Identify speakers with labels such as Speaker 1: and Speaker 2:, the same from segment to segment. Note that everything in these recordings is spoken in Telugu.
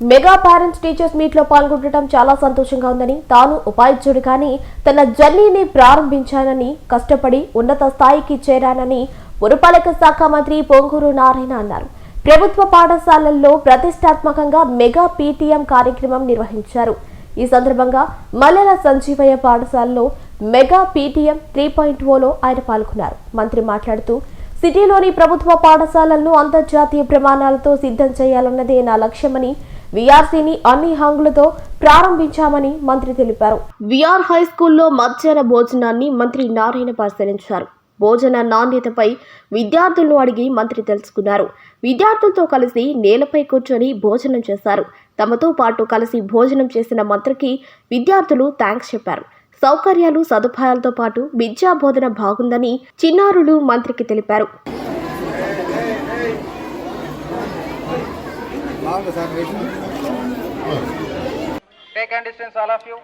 Speaker 1: మెగా పేరెంట్స్ టీచర్స్ మీట్లో పాల్గొనడం చాలా సంతోషంగా ఉందని తాను ఉపాధ్యుడు కానీ తన జర్నీని ప్రారంభించానని కష్టపడి ఉన్నత స్థాయికి చేరానని పురపాలక శాఖ మంత్రి పొంగూరు నారాయణ అన్నారు. ప్రభుత్వ పాఠశాలల్లో ప్రతిష్టాత్మకంగా మెగా పీటీఎం కార్యక్రమం నిర్వహించారు. ఈ సందర్భంగా మల్లెల సంజీవయ్య పాఠశాలలో మెగా పీటీఎం త్రీ పాయింట్ ఓలో ఆయన పాల్గొన్నారు. మంత్రి మాట్లాడుతూ సిటీలోని ప్రభుత్వ పాఠశాలలను అంతర్జాతీయ ప్రమాణాలతో సిద్ధం చేయాలన్నదే నా లక్ష్యమని విఆర్సీని అన్ని హంగులతో ప్రారంభించామని మంత్రి తెలిపారు. విఆర్ హై స్కూల్లో మధ్యాహ్న భోజనాన్ని మంత్రి నారాయణ పరిశీలించారు. భోజన నాణ్యతపై విద్యార్థులను అడిగి మంత్రి తెలుసుకున్నారు. విద్యార్థులతో కలిసి నేలపై కూర్చొని భోజనం చేశారు. తమతో పాటు కలిసి భోజనం చేసిన మంత్రికి విద్యార్థులు థ్యాంక్స్ చెప్పారు. సౌకర్యాలు సదుపాయాలతో పాటు విద్యా బోధన బాగుందని చిన్నారులు మంత్రికి తెలిపారు.
Speaker 2: Take and distance, all of you.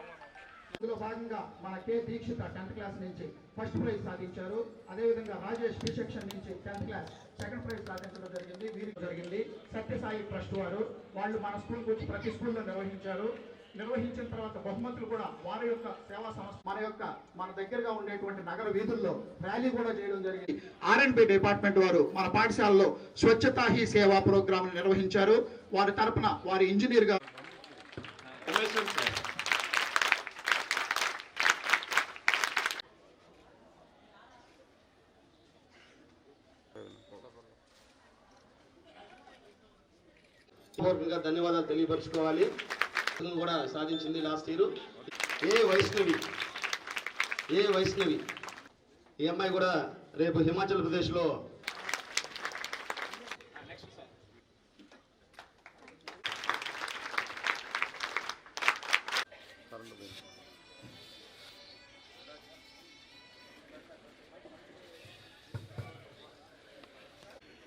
Speaker 3: ఇందులో భాగంగా మన కే దీక్షిత టెన్త్ క్లాస్ నుంచి ఫస్ట్ ప్రైజ్ సాధించారు. అదేవిధంగా రాజేష్ బి సెక్షన్ నుంచి టెన్త్ క్లాస్ సెకండ్ ప్రైజ్ సాధించడం జరిగింది. వీరికి జరిగింది సత్యసాయి ట్రస్ట్ వారు. వాళ్ళు మన స్కూల్కి వచ్చి ప్రతి స్కూల్లో నిర్వహించారు. నిర్వహించిన తర్వాత బహుమతులు కూడా వారి యొక్క సేవా సంస్థ మన యొక్క మన దగ్గరగా ఉండేటువంటి నగర వీధుల్లో ర్యాలీ కూడా చేయడం జరిగింది. ఆర్ఎన్బి డిపార్ట్మెంట్ వారు మన పాఠశాలలో స్వచ్ఛతా హీ సేవా ప్రోగ్రామ్ నిర్వహించారు. వారి తరపున వారి
Speaker 4: ఇంజనీర్గా ధన్యవాదాలు తెలియపరచుకోవాలి. కూడా సాధించింది last year. A Vaishnavi A Vaishnavi ఈ అమ్మాయి కూడా రేపు హిమాచల్ ప్రదేశ్లో.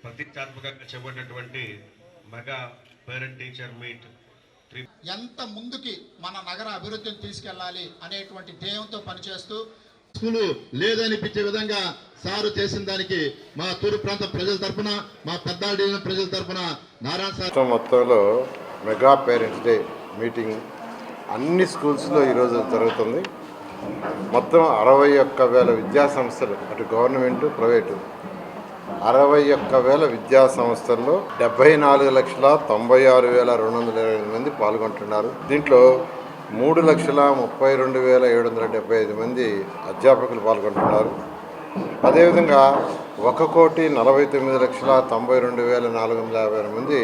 Speaker 5: ప్రతిష్టాత్మకంగా చేపట్టినటువంటి మెగా పేరెంట్ టీచర్ మీట్.
Speaker 3: ఎంత ముందుకి మన నగర అభివృద్ధిని తీసుకెళ్ళాలి అనేటువంటి ధ్యేయంతో పనిచేస్తూ
Speaker 6: స్కూలు లేదనిపించే విధంగా సారు చేసిన దానికి మా తూర్పు ప్రాంత ప్రజల తరపున మా డివిజన్ ప్రజల తరపున నారాయణ సార్
Speaker 7: మొత్తంలో మెగా పేరెంట్స్ డే మీటింగ్ అన్ని స్కూల్స్లో ఈరోజు జరుగుతుంది. మొత్తం అరవై ఒక్క వేల విద్యా సంస్థలు అటు గవర్నమెంట్ ప్రైవేటు. అరవై ఒక్క వేల విద్యా సంస్థల్లో డెబ్బై నాలుగు లక్షల తొంభై ఆరు వేల రెండు వందల ఇరవై ఎనిమిది మంది పాల్గొంటున్నారు. దీంట్లో మూడు లక్షల ముప్పై రెండు వేల ఏడు వందల డెబ్బై ఐదు మంది అధ్యాపకులు పాల్గొంటున్నారు. అదేవిధంగా ఒక కోటి నలభై తొమ్మిది లక్షల తొంభై రెండు వేల నాలుగు వందల యాభై ఆరు మంది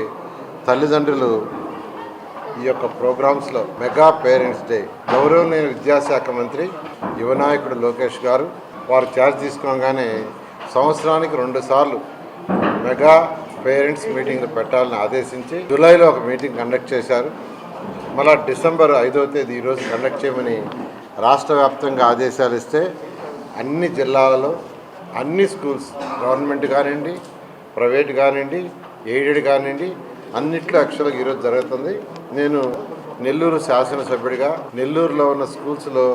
Speaker 7: తల్లిదండ్రులు ఈ యొక్క ప్రోగ్రామ్స్లో మెగా పేరెంట్స్ డే గౌరవనీయ విద్యాశాఖ మంత్రి యువనాయకుడు లోకేష్ గారు వారు ఛార్జ్ తీసుకోగానే సంవత్సరానికి రెండు సార్లు మెగా పేరెంట్స్ మీటింగ్లు పెట్టాలని ఆదేశించి జూలైలో ఒక మీటింగ్ కండక్ట్ చేశారు. మళ్ళా డిసెంబర్ ఐదవ తేదీ ఈరోజు కండక్ట్ చేయమని రాష్ట్ర వ్యాప్తంగా ఆదేశాలు ఇస్తే అన్ని జిల్లాలలో అన్ని స్కూల్స్ గవర్నమెంట్ కానివ్వండి ప్రైవేట్ కానివ్వండి ఎయిడెడ్ కానివ్వండి అన్నిట్లో యాక్చువల్గా ఈరోజు జరుగుతుంది. నేను నెల్లూరు శాసనసభ్యుడిగా నెల్లూరులో ఉన్న స్కూల్స్లో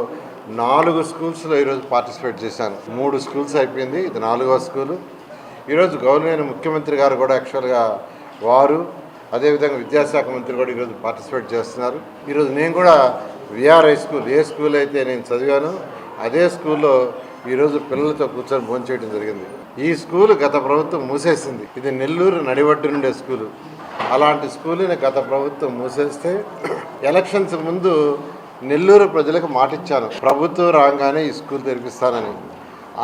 Speaker 7: నాలుగు స్కూల్స్లో ఈరోజు పార్టిసిపేట్ చేశాను. మూడు స్కూల్స్ అయిపోయింది ఇది నాలుగో స్కూలు. ఈరోజు గవర్నమెంట్ ముఖ్యమంత్రి గారు కూడా యాక్చువల్గా వారు అదేవిధంగా విద్యాశాఖ మంత్రి కూడా ఈరోజు పార్టిసిపేట్ చేస్తున్నారు. ఈరోజు నేను కూడా విఆర్ హై స్కూల్ ఏ స్కూల్ అయితే నేను చదివాను అదే స్కూల్లో ఈరోజు పిల్లలతో కూర్చొని భోంచేయడం జరిగింది. ఈ స్కూల్ గత ప్రభుత్వం మూసేసింది. ఇది నెల్లూరు నడివడ్డు నుండే స్కూలు. అలాంటి స్కూల్ని గత ప్రభుత్వం మూసేస్తే ఎలక్షన్స్ ముందు నెల్లూరు ప్రజలకు మాటిచ్చాను. ప్రభుత్వం రాగానే ఈ స్కూల్ తెరిపిస్తానని.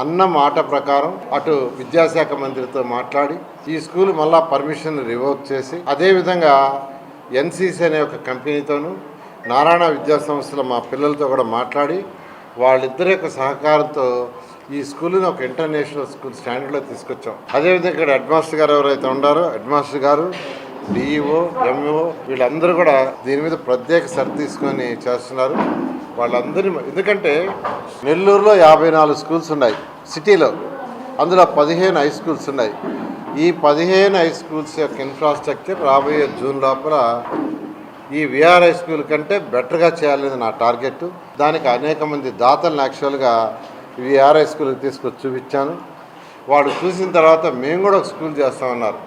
Speaker 7: అన్న మాట ప్రకారం అటు విద్యాశాఖ మంత్రితో మాట్లాడి ఈ స్కూల్ మళ్ళా పర్మిషన్ రివోక్ చేసి అదేవిధంగా ఎన్సీసీ అనే ఒక కంపెనీతోనూ నారాయణ విద్యా సంస్థల మా పిల్లలతో కూడా మాట్లాడి వాళ్ళిద్దరి యొక్క సహకారంతో ఈ స్కూల్ని ఒక ఇంటర్నేషనల్ స్కూల్ స్టాండర్డ్లో తీసుకొచ్చాం. అదేవిధంగా ఇక్కడ హెడ్ మాస్టర్ గారు ఎవరైతే ఉన్నారో హెడ్ మాస్టర్ గారు డిఈఓ ఎంఓ వీళ్ళందరూ కూడా దీని మీద ప్రత్యేక శ్రద్ధ తీసుకొని చేస్తున్నారు. వాళ్ళందరి ఎందుకంటే నెల్లూరులో యాభై నాలుగు స్కూల్స్ ఉన్నాయి సిటీలో అందులో పదిహేను హై స్కూల్స్ ఉన్నాయి. ఈ పదిహేను హై స్కూల్స్ యొక్క ఇన్ఫ్రాస్ట్రక్చర్ రాబోయే జూన్ లోపల ఈ విఆర్ హై స్కూల్ కంటే బెటర్గా చేయాలనేది నా టార్గెట్. దానికి అనేక మంది దాతలను యాక్చువల్గా విఆర్ హై స్కూల్కి తీసుకొచ్చి చూపించాను. వాడు చూసిన తర్వాత మేము కూడా ఒక స్కూల్ చేస్తామన్నారు.